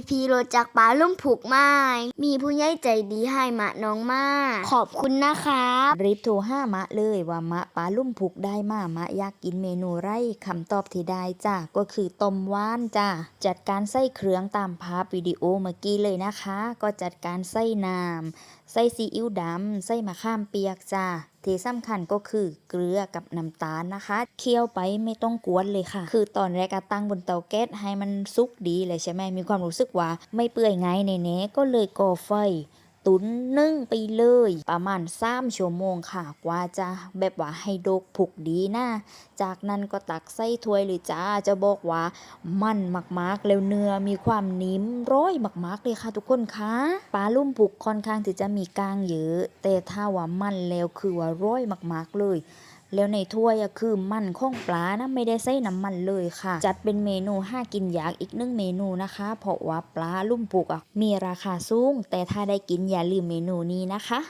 พี่พีโรจากปลาลุ่มผูกไม้ มีผู้ใหญ่ใจดีให้มะน้องมาขอบคุณนะครับรีบโทรห้ามะเลยว่ามะปลาลุ่มผูกได้มามะอยากกินเมนูไรคำตอบที่ได้จ้ะก็คือต้มว่านจ้ะจัดการใส่เครื่องตามภาพวิดีโอเมื่อกี้เลยนะคะ ก็จัดการใส่น้ำใส่ซีอิ๊วดำใส่มะข้ามเปียกจ้ะที่สำคัญก็คือเกลือกับน้ำตาลนะคะ เคี่ยวไปไม่ต้องกวนเลยค่ะ คือตอนแรกตั้งบนเตาแก๊สให้มันสุกดีเลยใช่ไหมมีความรู้สึกว่าไม่เปื่อยไงในเน้ก็เลยก่อไฟ ตุนนึ่งไปเลย ประมาณ3ชั่วโมงค่ะ กว่าจะแบบว่าให้ดกผุกดีนะจากนั้นก็ตักใส่ถ้วยเลยจ้าจะบอกว่ามันมากๆแล้วเนื้อมีความนิ่มร้อยมากๆเลยค่ะทุกคนคะปลาลุ่มปุกค่อนข้างที่จะมีกลางเยอะ แต่ถ้าว่ามันแล้วคือว่าร้อยมากๆเลย แล้วในถ้วยอะคือมันของปลานะไม่ได้ใส่น้ำมันเลยค่ะ จัดเป็นเมนูห้ากินอยากอีกหนึ่งเมนูนะคะ เพราะว่าปลาลุ่มปุกอะมีราคาสูง แต่ถ้าได้กินอย่าลืมเมนูนี้นะคะ